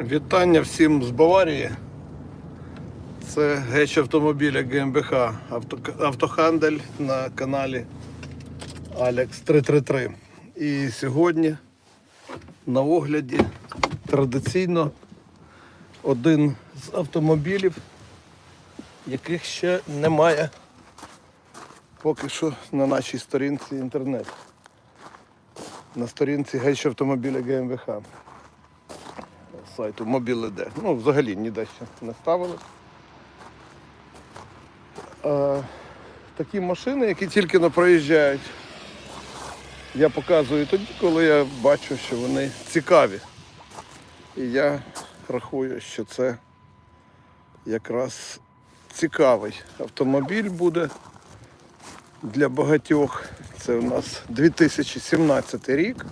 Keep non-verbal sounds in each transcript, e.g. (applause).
Вітання всім з Баварії. Це геч автомобіля ГМБХ Авто, Автохандель на каналі Alex 333. І сьогодні на огляді традиційно один з автомобілів, яких ще немає поки що на нашій сторінці інтернету. На сторінці геч автомобіля ГМВХ сайту Mobile.d. Ну, взагалі ніде ще не ставили. А, такі машини, які тільки не проїжджають, я показую тоді, коли я бачу, що вони цікаві. І я рахую, що це якраз цікавий автомобіль буде для багатьох. Це у нас 2017 рік.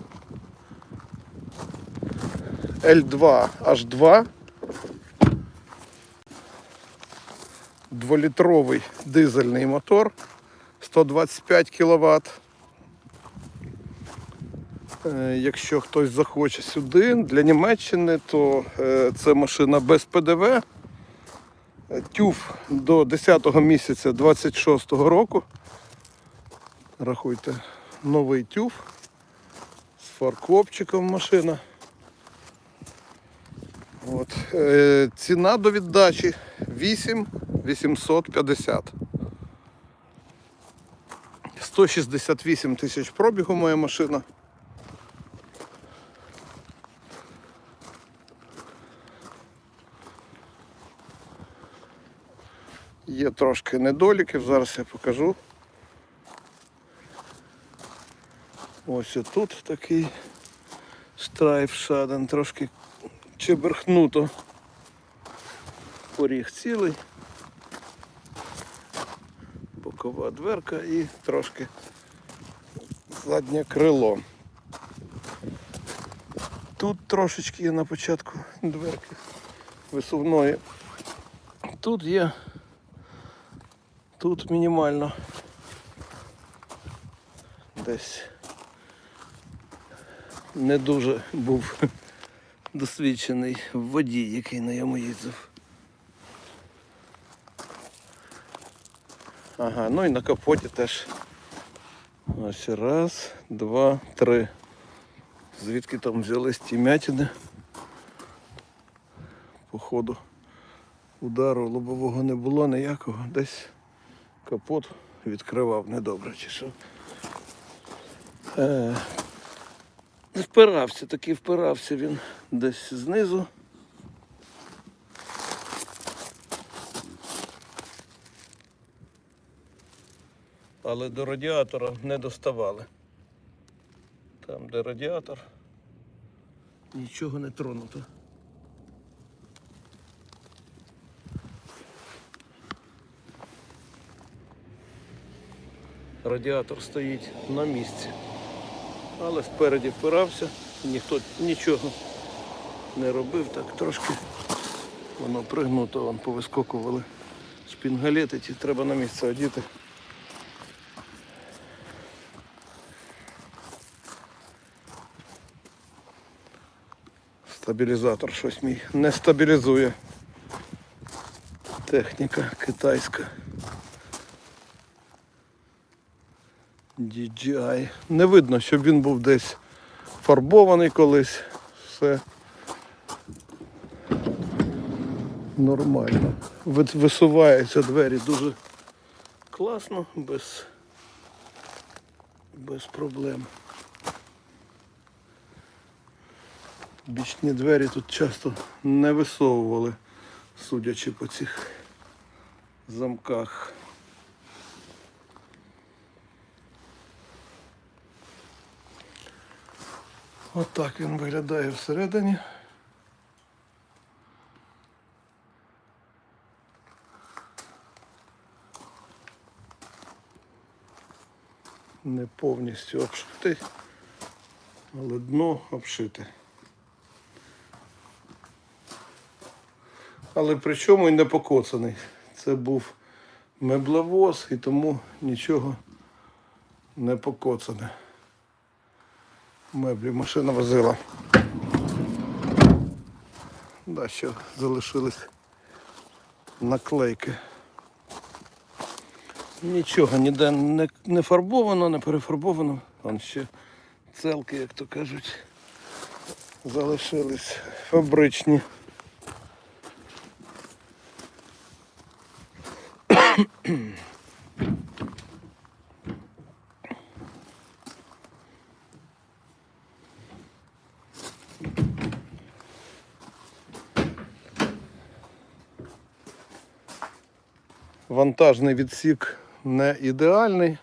L2 H2. Дволітровий дизельний мотор 125 кВт. Е, Якщо хтось захоче сюди для Німеччини, то е, це машина без ПДВ. Е, TÜV до 10 місяця 26 року. Рахуйте, новий TÜV з фаркопчиком машина. От. Е, ціна до віддачі 8 850. 168 тисяч пробігу моя машина. Є трошки недоліків, зараз я покажу. Ось тут такий штрайф шаден, трошки чеберхнуто. Поріг цілий. Бокова дверка і трошки заднє крило. Тут трошечки є на початку дверки висувної. Тут є, тут мінімально десь не дуже був досвідчений водій, який на йому їздив. Ага, ну і на капоті теж. Ось раз, два, три. Звідки там взялись ті м'ятини? Походу удару лобового не було ніякого. Десь капот відкривав недобре чи що. Е, Впирався, таки впирався він десь знизу. Але до радіатора не доставали. Там, де радіатор, нічого не тронуто. Радіатор стоїть на місці але спереді впирався, ніхто нічого не робив, так трошки воно пригнуто, вон повискокували шпінгалети, ті треба на місце одіти. Стабілізатор щось мій не стабілізує. Техніка китайська. DJI. Не видно, щоб він був десь фарбований колись. Все нормально. Висуваються двері дуже класно, без, без проблем. Бічні двері тут часто не висовували, судячи по цих замках. Отак він виглядає всередині. Не повністю обшитий, але дно обшите. Але при чому і не покоцаний. Це був меблевоз і тому нічого не покоцане меблі машина возила. Да, ще залишились наклейки. Нічого ніде не, не фарбовано, не перефарбовано. Вон ще целки, як то кажуть, залишились фабричні. Вантажний відсік не ідеальний,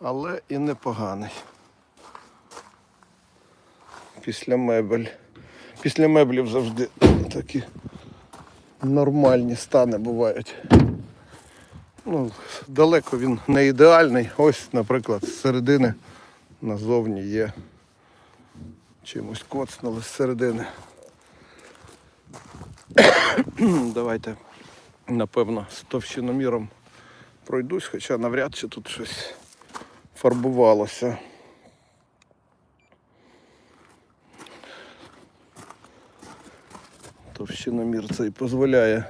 але і непоганий. Після мебель. Після меблів завжди такі нормальні стани бувають. Ну, далеко він не ідеальний. Ось, наприклад, з середини назовні є. Чимось коцнули з середини. (coughs) Давайте напевно, з товщиноміром пройдусь, хоча навряд чи тут щось фарбувалося. Товщиномір цей дозволяє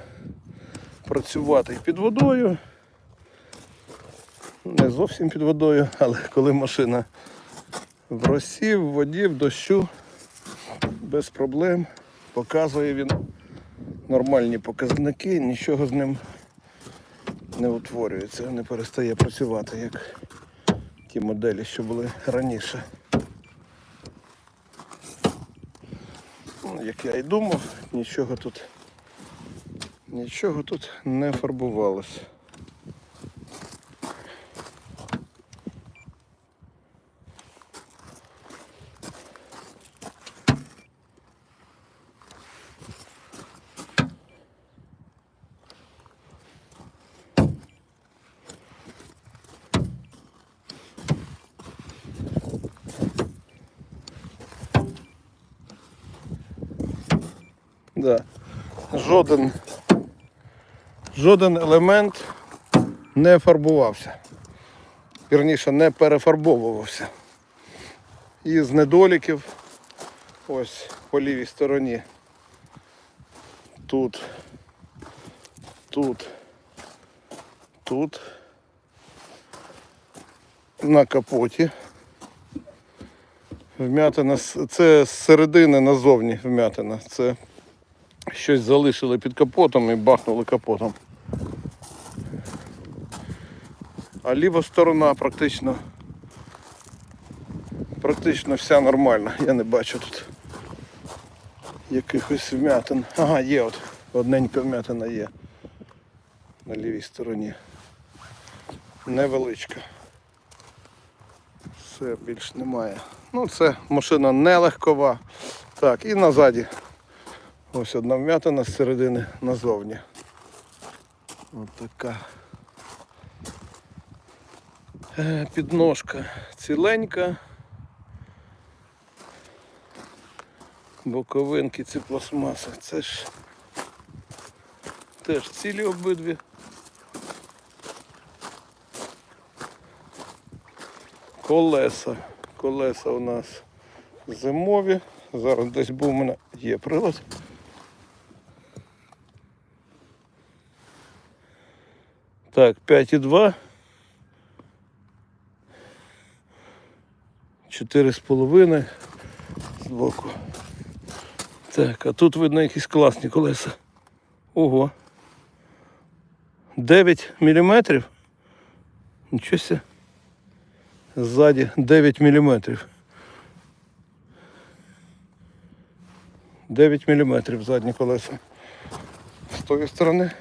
працювати під водою. Не зовсім під водою, але коли машина в росі, в воді, в дощу, без проблем показує він нормальні показники, нічого з ним не утворюється, не перестає працювати, як ті моделі, що були раніше. Як я і думав, нічого тут нічого тут не фарбувалося. Да. Жоден, жоден елемент не фарбувався. Вірніше, не перефарбовувався. Із недоліків, ось по лівій стороні. Тут, тут, тут, на капоті. Вмятина, це з середини назовні вмятина. Це щось залишили під капотом і бахнули капотом. А ліва сторона практично практично вся нормальна. Я не бачу тут якихось вмятин. Ага, є от. Одненька вмятина є на лівій стороні. Невеличка. Все, більш немає. Ну це машина не легкова. Так, і назаді Ось одна вмятина з середини назовні. Ось така. Е, Підножка ціленька. Боковинки ці пластмаси. Це ж теж цілі обидві. Колеса. Колеса у нас зимові. Зараз десь був у мене є прилад. Так, 5,2. 4,5 збоку. Так, а тут видно якісь класні колеса. Ого. 9 мм. Нічого себе. Ззаді 9 мм. 9 мм задні колеса. З тої сторони.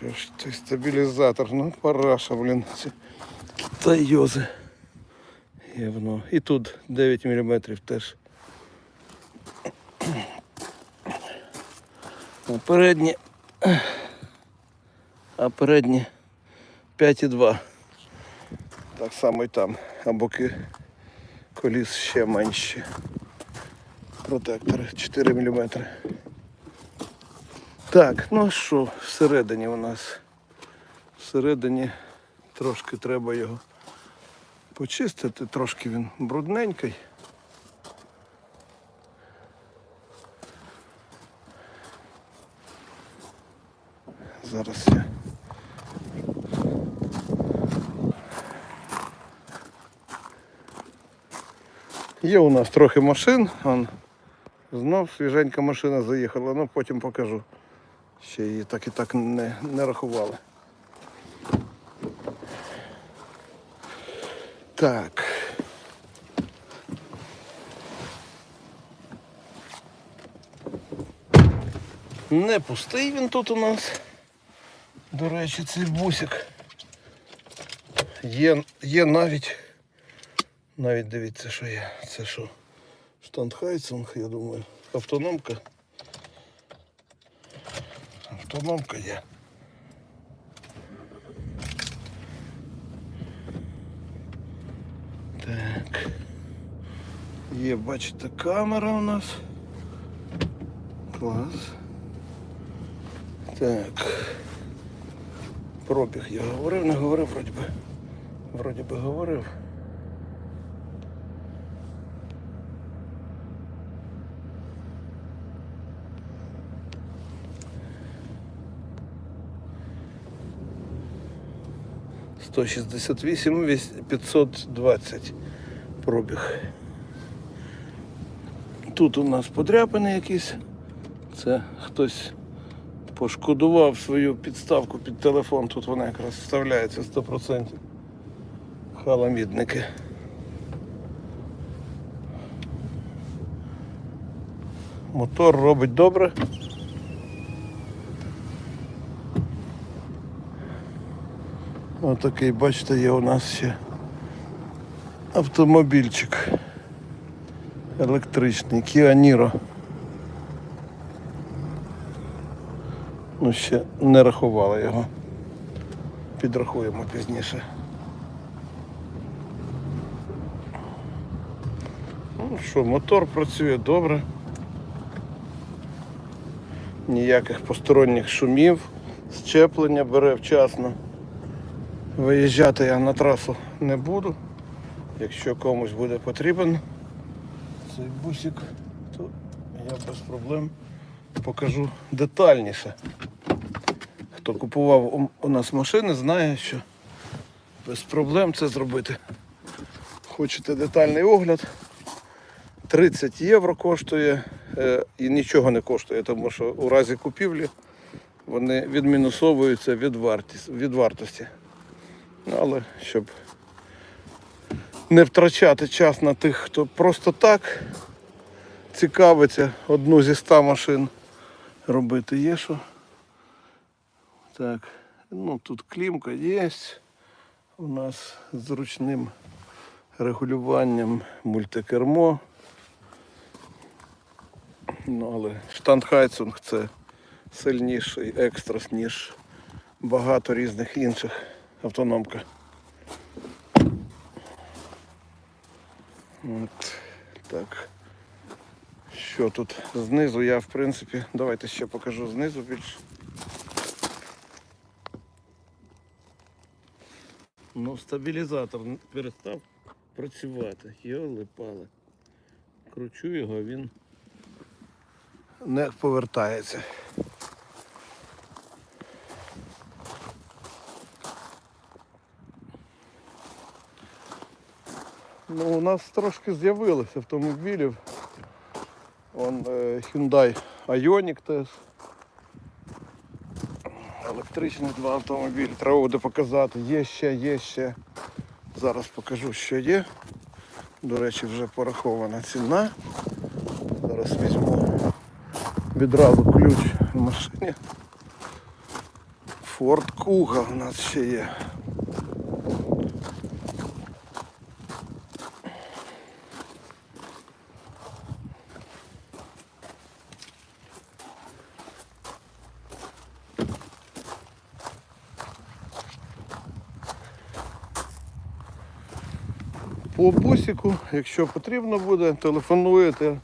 Що ж ти стабілізатор? Ну параша, блін. Китайози. Євно. І тут 9 мм теж. А передні. А передні 5,2. Так само і там. А боки коліс ще менші. Протектори 4 мм. Так, ну що всередині у нас? всередині трошки треба його почистити, трошки він брудненький. Зараз я Є у нас трохи машин, Вон. знов свіженька машина заїхала, ну потім покажу. Ще її так і так не, не рахували. Так. Не пустий він тут у нас. До речі, цей бусик. Є, є навіть. Навіть дивіться, що є. Це що? Штандхайцинг, я думаю. Автономка. Автономка є. Так. Є, бачите, камера у нас. Клас. Так. Пробіг я говорив, не говорив, вроді би. Вроді би говорив. Сто шістдесят вісім, п'ятсот двадцять пробіг. Тут у нас подряпини якісь. Це хтось пошкодував свою підставку під телефон. Тут вона якраз вставляється 100%. Халамідники. Мотор робить добре. Отакий, бачите, є у нас ще автомобільчик електричний Kia Niro. Ну, ще не рахували його. Підрахуємо пізніше. Ну що, мотор працює добре. Ніяких посторонніх шумів, щеплення бере вчасно. Виїжджати я на трасу не буду. Якщо комусь буде потрібен цей бусик, то я без проблем покажу детальніше. Хто купував у- нас машини, знає, що без проблем це зробити. Хочете детальний огляд? 30 євро коштує е, і нічого не коштує, тому що у разі купівлі вони відмінусовуються від вартості. Але щоб не втрачати час на тих, хто просто так цікавиться одну зі ста машин робити є що. Так, ну тут клімка є. У нас з зручним регулюванням мультикермо. Ну, але штандхайцинг це сильніший екстрас, ніж багато різних інших автономка. От так. Що тут знизу я в принципі, давайте ще покажу знизу більше. Ну, стабілізатор перестав працювати. Йоли пали. Кручу його, він не повертається. Ну, у нас трошки з'явилося автомобілів. Он е, Hyundai Ioniq теж. Електричних два автомобілі. Треба буде показати. Є ще, є ще. Зараз покажу, що є. До речі, вже порахована ціна. Зараз візьму відразу ключ в машині. Ford Kuga у нас ще є. По бусику, якщо потрібно буде, телефонуєте.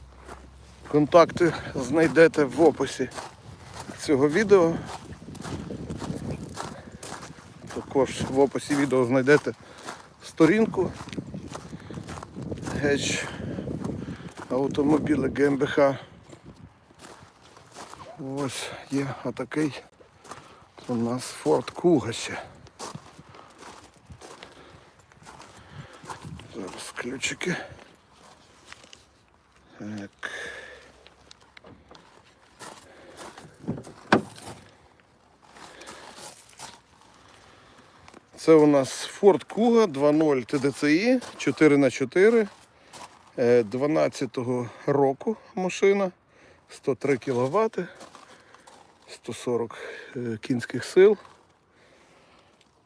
Контакти знайдете в описі цього відео. Також в описі відео знайдете сторінку Геч автомобіли ГМБХ. Ось є отакий У нас Ford Kuga ще. Зараз ключики. Так. Це у нас Ford Kuga 2.0 TDCi 4х4 е, 12-го року машина, 103 кВт, 140 е, кінських сил,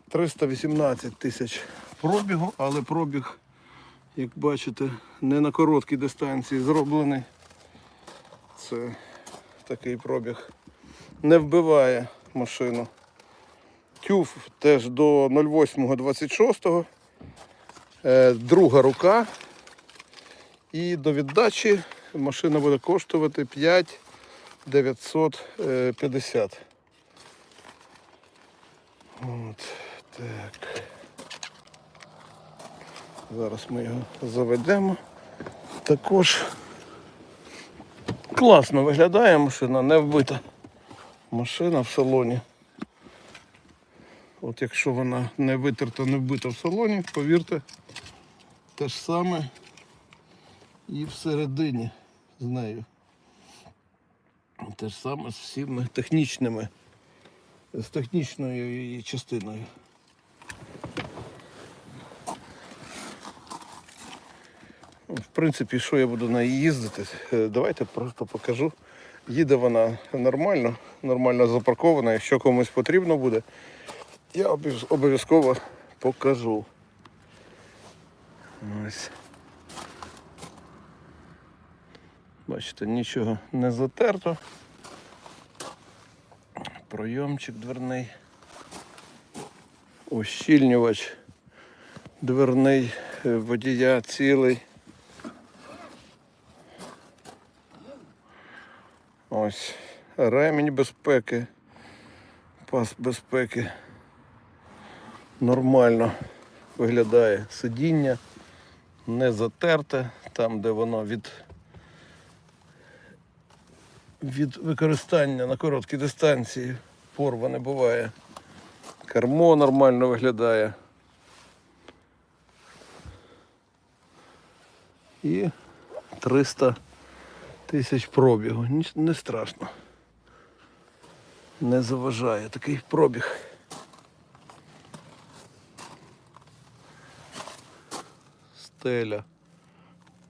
318 тисяч пробігу, але пробіг, як бачите, не на короткій дистанції зроблений. Це такий пробіг. Не вбиває машину. Тюф теж до 08.26. Е, Друга рука. І до віддачі машина буде коштувати 5 950. От, так. Зараз ми його заведемо. Також класно виглядає машина, не вбита. Машина в салоні. От якщо вона не витерта, не вбита в салоні, повірте, те ж саме і всередині з нею. Те ж саме з всіми технічними, з технічною її частиною. В принципі, що я буду на ній їздити, е, давайте просто покажу. Їде вона нормально, нормально запаркована. Якщо комусь потрібно буде, я обов'язково покажу. Ось. Бачите, нічого не затерто. Пройомчик дверний. Ущільнювач дверний е, водія цілий. Ось ремінь безпеки, пас безпеки. Нормально виглядає сидіння, не затерте, там, де воно від, від використання на короткій дистанції порва не буває. Кермо нормально виглядає. І 300 тисяч пробігу. Не страшно. Не заважає такий пробіг. Стеля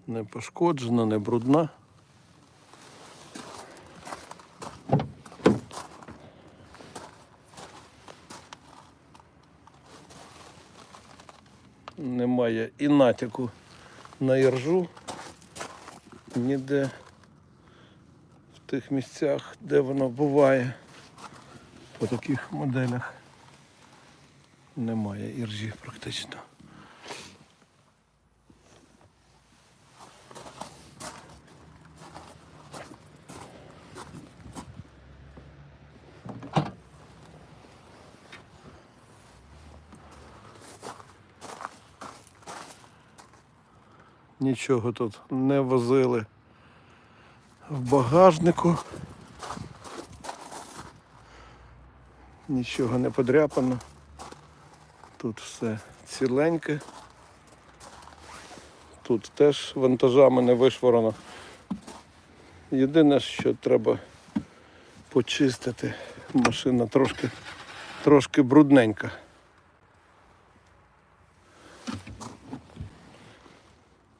не пошкоджена, не брудна. Немає і натяку на іржу ніде в тих місцях, де воно буває. По таких моделях немає іржі практично. Нічого тут не возили в багажнику. Нічого не подряпано. Тут все ціленьке. Тут теж вантажами не вишворено. Єдине, що треба почистити. Машина трошки, трошки брудненька.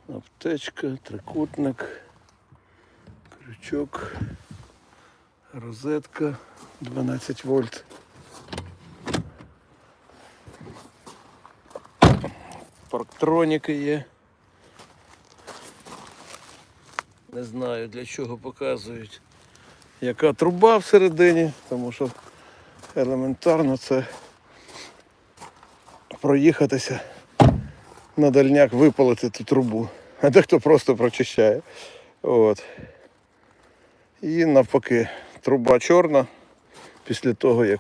Аптечка, трикутник, крючок, розетка 12 вольт. Парктроніки є. Не знаю для чого показують. Яка труба всередині, тому що елементарно це проїхатися на дальняк випалити ту трубу. А дехто просто прочищає. От. І навпаки, труба чорна після того, як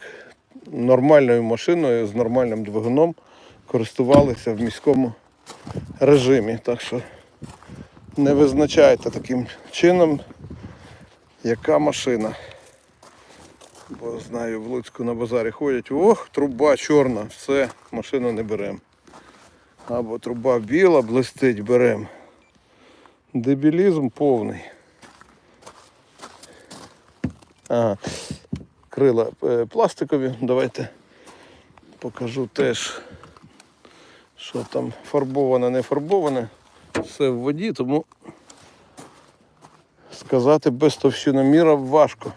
нормальною машиною з нормальним двигуном користувалися в міському режимі. Так що не визначайте таким чином, яка машина. Бо знаю, в Луцьку на базарі ходять. Ох, труба чорна, все, машину не беремо. Або труба біла, блистить, беремо. Дебілізм повний. Ага. Крила е, пластикові. Давайте покажу теж, що там фарбоване, не фарбоване. Все в воді, тому сказати без товщиноміра важко.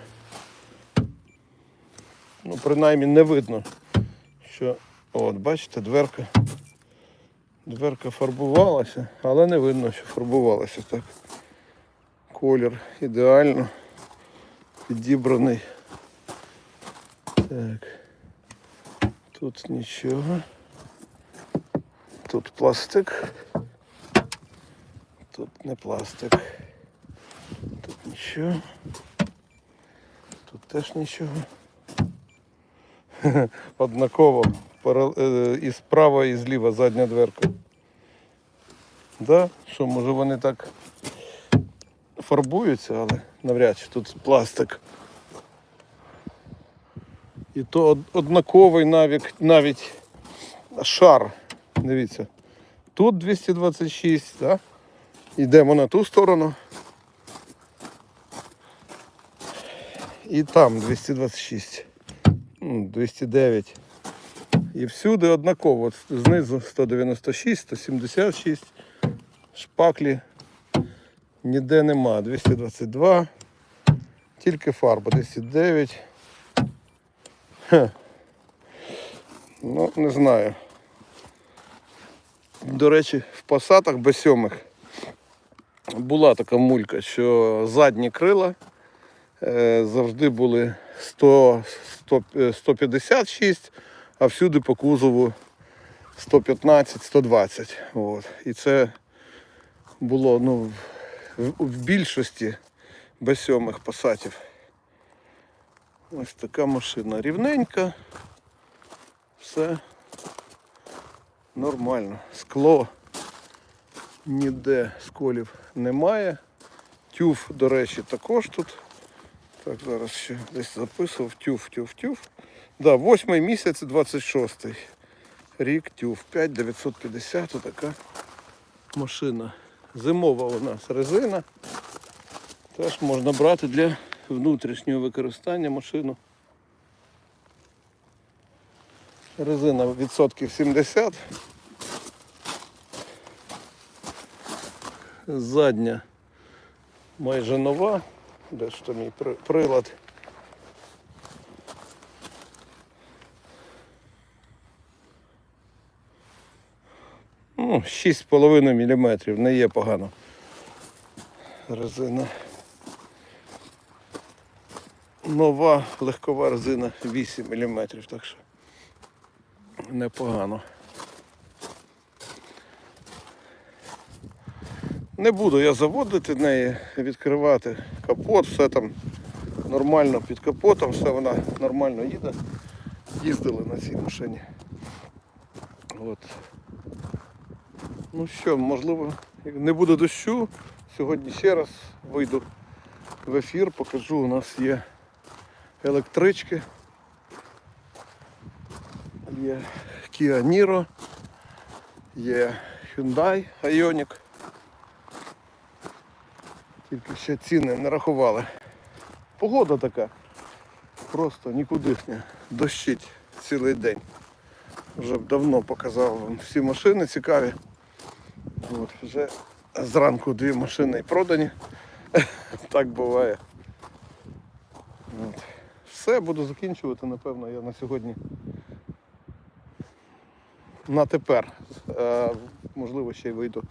Ну, принаймні не видно, що от, бачите, дверка. Дверка фарбувалася, але не видно, що фарбувалася так. Колір ідеально підібраний. Так. Тут нічого. Тут пластик. Тут не пластик. Тут нічого. Тут теж нічого. (laughs) Однаково. Е, І справа, і зліва задня дверка. Да? Що, може вони так фарбуються, але навряд чи тут пластик. І то однаковий навіть, навіть шар. Дивіться. Тут 226, да? Йдемо на ту сторону. І там 226. М, 209. І всюди однаково. Знизу 196, 176. Шпаклі ніде нема. 222. Тільки фарба 209. Хе. Ну, не знаю. До речі, в пасатах B7 була така мулька, що задні крила е, завжди були 100, 100, е, 156, а всюди по кузову 115-120. От. І це було ну, в, більшості B7 пасатів. Ось така машина рівненька. Все нормально. Скло ніде сколів немає. Тюф, до речі, також тут. Так, зараз ще десь записував. Тюф, тюф, тюф. Да, восьмий місяць, 26 рік тюф. 5950 отака машина. Зимова у нас резина. Теж можна брати для внутрішнього використання машину. Резина відсотків 70. Задня майже нова. Де ж то мій прилад? Ну, 6,5 мм, не є погано. Резина. Нова легкова резина 8 мм, так що непогано. Не буду я заводити неї, відкривати капот, все там нормально під капотом, все вона нормально їде. Їздили на цій машині. От. Ну що, можливо, як не буде дощу. Сьогодні ще раз вийду в ефір, покажу, у нас є електрички. Є Kia Niro, є Hyundai Ioniq. Тільки ще ціни не рахували. Погода така. Просто нікудишня. Дощить цілий день. Вже давно показав вам всі машини цікаві. От, вже зранку дві машини продані. (laughs) так буває. От. Все, буду закінчувати, напевно, я на сьогодні. На тепер. Е, можливо, ще й вийду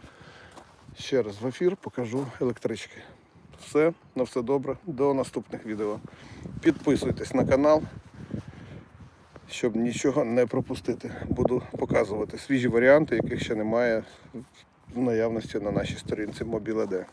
ще раз в ефір, покажу електрички. Все, на все добре. До наступних відео. Підписуйтесь на канал, щоб нічого не пропустити. Буду показувати свіжі варіанти, яких ще немає в наявності на нашій сторінці Mobile.d.